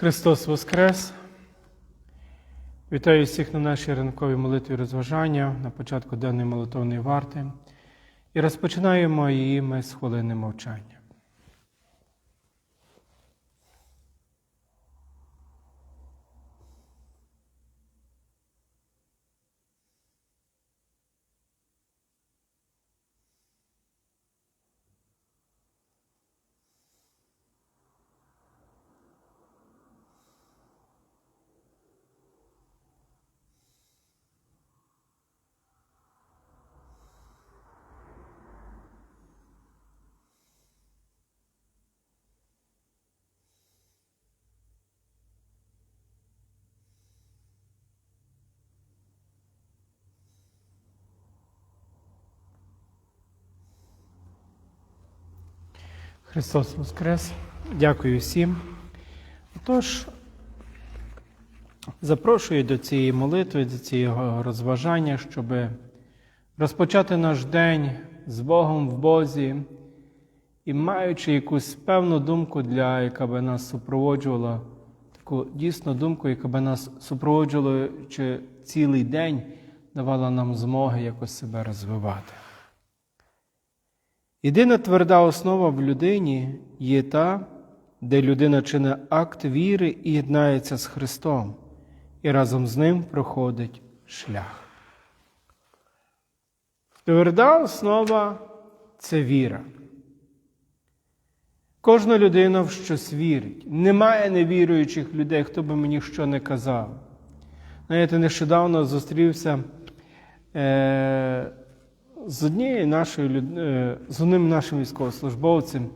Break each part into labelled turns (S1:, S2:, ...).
S1: Христос Воскрес! Вітаю всіх на нашій ранковій молитві розважання на початку денної молитовної варти і розпочинаємо її ми з хвилини мовчання. Христос Воскрес! Дякую всім. Отож, запрошую до цієї молитви, до цього розважання, щоб розпочати наш день з Богом в Бозі і маючи якусь певну думку, для, яка би нас супроводжувала, таку дійсну думку, яка би нас супроводжувала чи цілий день, давала нам змоги якось себе розвивати. Єдина тверда основа в людині є та, де людина чинить акт віри і єднається з Христом, і разом з ним проходить шлях. Тверда основа це віра. Кожна людина в щось вірить. Немає невіруючих людей, хто би мені що не казав. Знаєте, нещодавно зустрівся. Е- з однією нашою е, з одним нашим військовослужбовцем,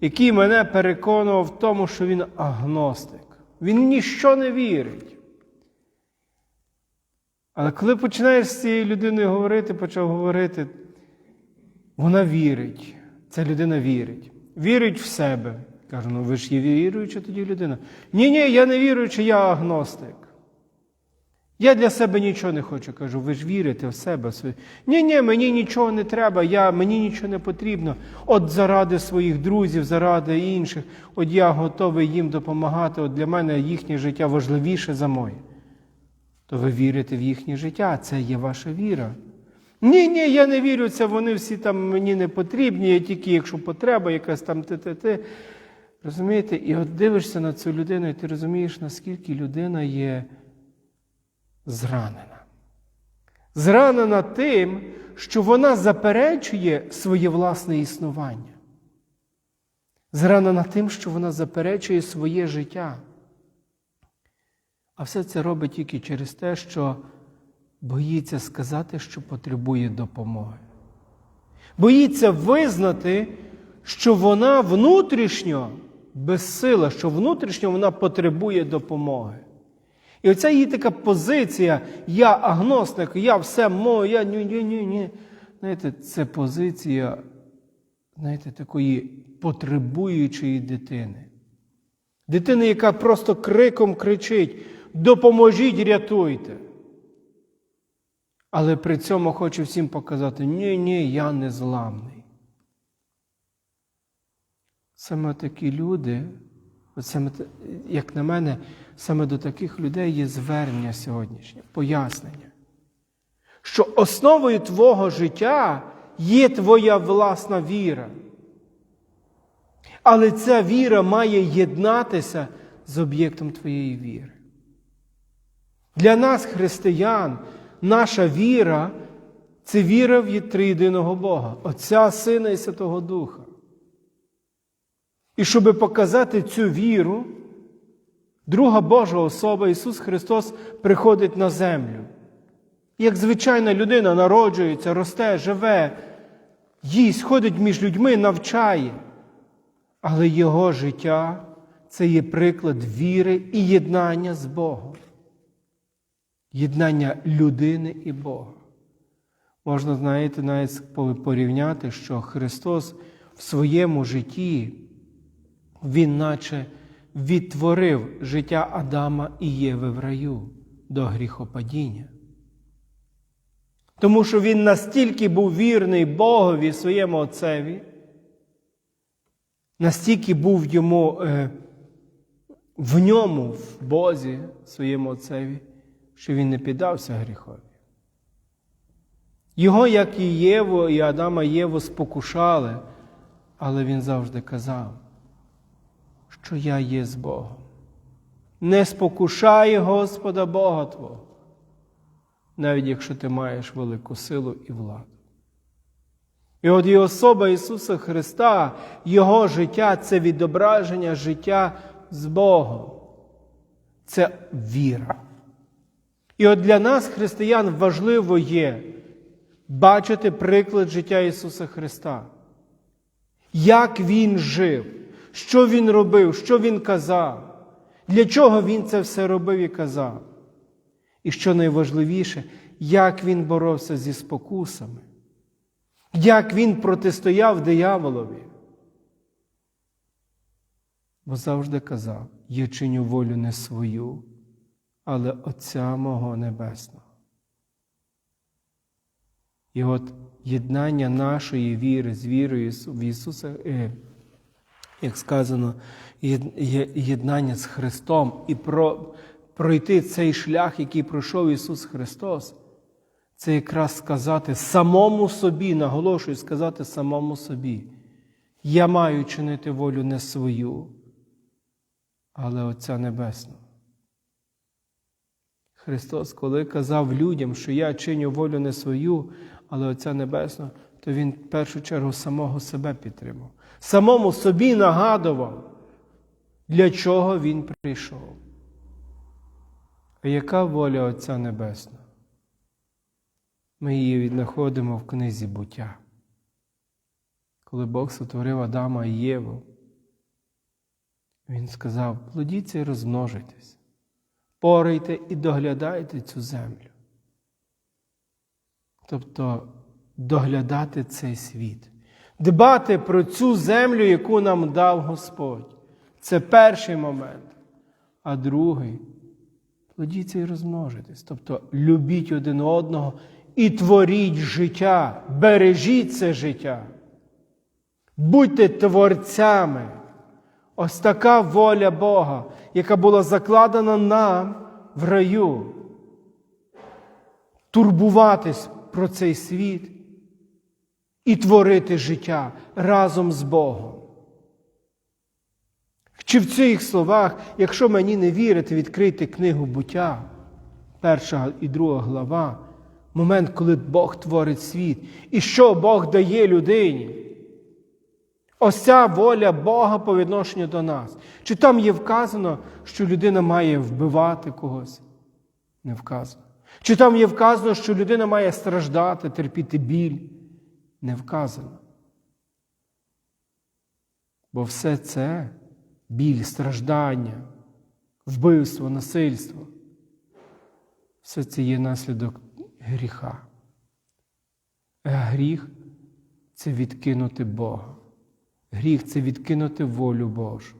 S1: який мене переконував в тому, що він агностик. Він ніщо не вірить. Але коли починаєш з цією людиною говорити, почав говорити, вона вірить. Ця людина вірить. Вірить в себе. Кажу, ну ви ж є віруюча тоді людина. Ні, ні, я не віруючий, я агностик. Я для себе нічого не хочу, кажу, ви ж вірите в себе. Ні, ні, мені нічого не треба, я, мені нічого не потрібно. От заради своїх друзів, заради інших, от я готовий їм допомагати. От для мене їхнє життя важливіше за моє. То ви вірите в їхнє життя, це є ваша віра. Ні, ні, я не вірю, це вони всі там мені не потрібні, я тільки, якщо потреба, якась там ти-ти-ти. Розумієте? І от дивишся на цю людину, і ти розумієш, наскільки людина є зранена. Зранена тим, що вона заперечує своє власне існування. Зранена тим, що вона заперечує своє життя. А все це робить тільки через те, що боїться сказати, що потребує допомоги. Боїться визнати, що вона внутрішньо безсила, що внутрішньо вона потребує допомоги. І оця її така позиція, я агностик, я все можу, я ні. Знаєте, це позиція, знаєте, такої потребуючої дитини. Дитини, яка просто криком кричить: допоможіть, рятуйте. Але при цьому хоче всім показати, ні, ні, я не зламний. Саме такі люди. Саме, як на мене, саме до таких людей є звернення сьогоднішнє, пояснення, що основою твого життя є твоя власна віра. Але ця віра має єднатися з об'єктом твоєї віри. Для нас, християн, наша віра це віра в триєдиного Бога, Отця, Сина і Святого Духа. І щоб показати цю віру, друга Божа особа Ісус Христос приходить на землю. Як звичайна людина народжується, росте, живе, їсть, ходить між людьми, навчає. Але Його життя це є приклад віри і єднання з Богом. Єднання людини і Бога. Можна, знаєте, навіть порівняти, що Христос в своєму житті. Він наче відтворив життя Адама і Єви в раю до гріхопадіння. Тому що він настільки був вірний Богові своєму Отцеві, настільки був йому е, в ньому, в Бозі, своєму Отцеві, що він не піддався гріхові. Його, як і Єву, і Адама Єву спокушали, але він завжди казав, що я є з Богом. Не спокушай Господа Бога Твого, навіть якщо ти маєш велику силу і владу. І от і особа Ісуса Христа, Його життя це відображення життя з Богом. Це віра. І от для нас, християн, важливо є бачити приклад життя Ісуса Христа. Як Він жив, що Він робив, що Він казав, для чого Він це все робив і казав. І що найважливіше, як Він боровся зі спокусами, як Він протистояв дияволові. Бо завжди казав: я чиню волю не свою, але Отця мого Небесного. І от єднання нашої віри з вірою в Ісуса, е, як сказано, єднання з Христом і про, пройти цей шлях, який пройшов Ісус Христос, це якраз сказати самому собі, наголошую, сказати самому собі, я маю чинити волю не свою, але Отця Небесного. Христос, коли казав людям, що я чиню волю не свою, але Отця Небесного, то Він в першу чергу самого себе підтримав. Самому собі нагадував, для чого Він прийшов. А яка воля Отця Небесного? Ми її віднаходимо в книзі буття. Коли Бог сотворив Адама і Єву, Він сказав: плодіться і розмножуйтесь, порайте і доглядайте цю землю. Тобто доглядати цей світ, дбати про цю землю, яку нам дав Господь. Це перший момент. А другий плодіться і розмножитесь. Тобто любіть один одного і творіть життя, бережіть це життя. Будьте творцями. Ось така воля Бога, яка була закладена нам в раю. Турбуватись про цей світ і творити життя разом з Богом. Чи в цих словах, якщо мені не вірите, відкрийте книгу буття, перша і друга глава, момент, коли Бог творить світ, і що Бог дає людині. Ось ця воля Бога по відношенню до нас. Чи там є вказано, що людина має вбивати когось? Не вказано. Чи там є вказано, що людина має страждати, терпіти біль? Не вказано. Бо все це біль, страждання, вбивство, насильство. Все це є наслідок гріха. А гріх це відкинути Бога. Гріх це відкинути волю Божу.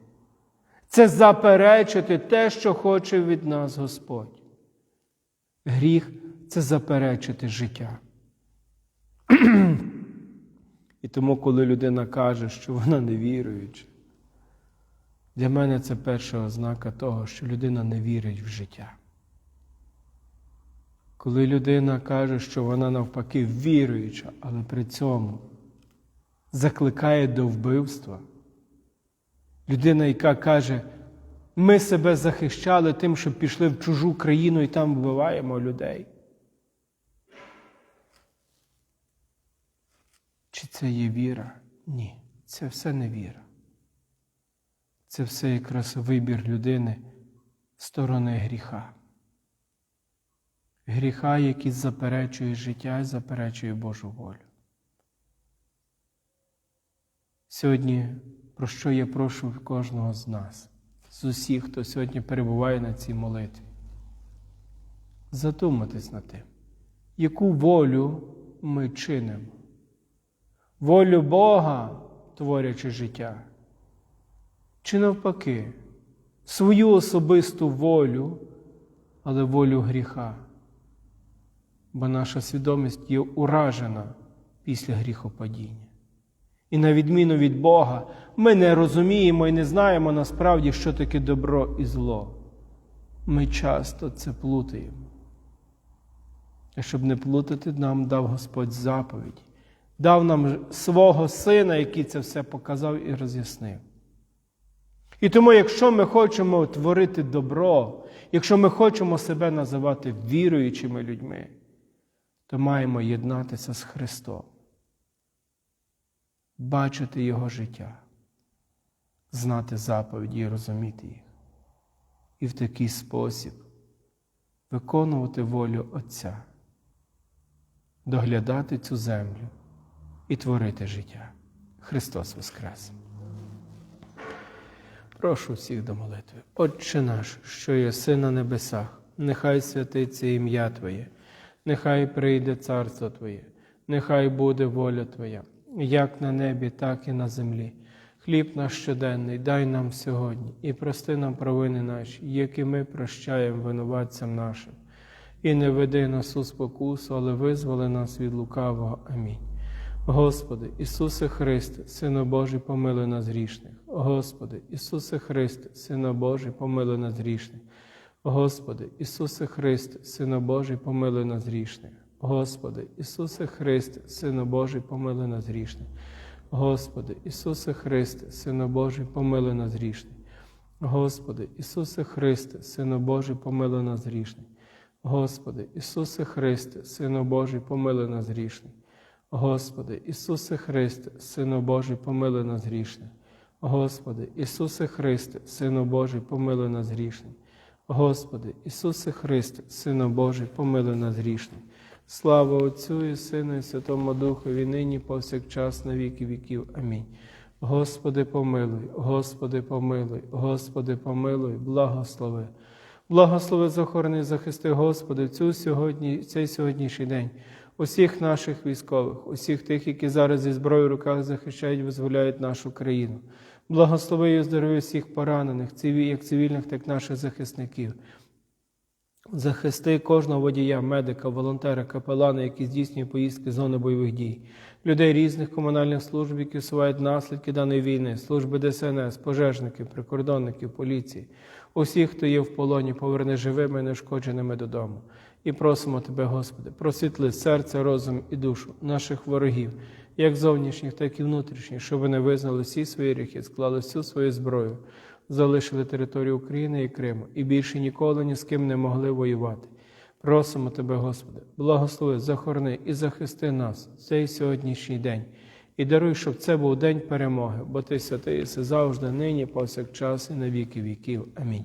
S1: Це заперечити те, що хоче від нас Господь. Гріх це заперечити життя. І тому, коли людина каже, що вона не віруюча, для мене це перша ознака того, що людина не вірить в життя. Коли людина каже, що вона навпаки віруюча, але при цьому закликає до вбивства, людина, яка каже, ми себе захищали тим, що пішли в чужу країну і там вбиваємо людей. Чи це є віра? Ні, це все не віра. Це все якраз вибір людини сторони гріха. Гріха, який заперечує життя і заперечує Божу волю. Сьогодні, про що я прошу кожного з нас, з усіх, хто сьогодні перебуває на цій молитві, задуматись над тим, яку волю ми чинимо. Волю Бога, творячи життя, чи навпаки, свою особисту волю, але волю гріха. Бо наша свідомість є уражена після гріхопадіння. І на відміну від Бога, ми не розуміємо і не знаємо насправді, що таке добро і зло. Ми часто це плутаємо. І щоб не плутати, нам дав Господь заповіді, дав нам свого сина, який це все показав і роз'яснив. І тому, якщо ми хочемо творити добро, якщо ми хочемо себе називати віруючими людьми, то маємо єднатися з Христом, бачити Його життя, знати заповіді і розуміти їх. І в такий спосіб виконувати волю Отця, доглядати цю землю і творити життя. Христос Воскрес! Прошу всіх до молитви. Отче наш, що єси на небесах, нехай святиться ім'я Твоє, нехай прийде царство Твоє, нехай буде воля Твоя, як на небі, так і на землі. Хліб наш щоденний дай нам сьогодні і прости нам провини наші, які ми прощаємо винуватцям нашим. І не веди нас у спокусу, але визволи нас від лукавого. Амінь. Господи, Ісусе Христе, Сино Божий, помилуй нас грішних. Господи, Ісусе Христе, Сино Божий, помилуй нас грішних. Господи, Ісусе Христе, Сино Божий, помилуй нас грішних. Господи, Ісусе Христе, Сино Божий, помилуй нас грішних. Господи, Ісусе Христе, Сино Божий, помилуй нас грішних. Господи, Ісусе Христе, Сино Божий, помилуй нас грішних. Господи, Ісусе Христе, Сино Божий, помилуй нас грішних. Господи, Ісусе Христе, Сино Божий, помилуй нас грішних. Господи, Ісусе Христе, Сино Божий, помилуй нас грішних. Господи, Ісусе Христе, Сино Божий, помилуй нас грішних. Слава Отцю і Сину, і Святому Духові, нині повсякчас на віки віків. Амінь. Господи, помилуй, Господи, помилуй, Господи, помилуй, благослови. Благослови захорони, захисти, Господи, цю сьогодні, цей сьогоднішній день, усіх наших військових, усіх тих, які зараз зі зброєю в руках захищають, визволяють нашу країну. Благослови і здоров'я всіх поранених, як цивільних, так і наших захисників. Захисти кожного водія, медика, волонтера, капелана, які здійснюють поїздки з зони бойових дій, людей різних комунальних служб, які усувають наслідки даної війни, служби ДСНС, пожежників, прикордонників, поліції, усіх, хто є в полоні, поверни живими і нешкодженими додому. І просимо Тебе, Господи, просвітли серце, розум і душу наших ворогів, як зовнішніх, так і внутрішніх, щоб вони визнали всі свої гріхи, склали всю свою зброю, залишили територію України і Криму і більше ніколи ні з ким не могли воювати. Просимо Тебе, Господи, благослови, захорони і захисти нас цей сьогоднішній день. І даруй, щоб це був день перемоги, бо Ти святий єси завжди, нині, повсякчас і на віки віків. Амінь.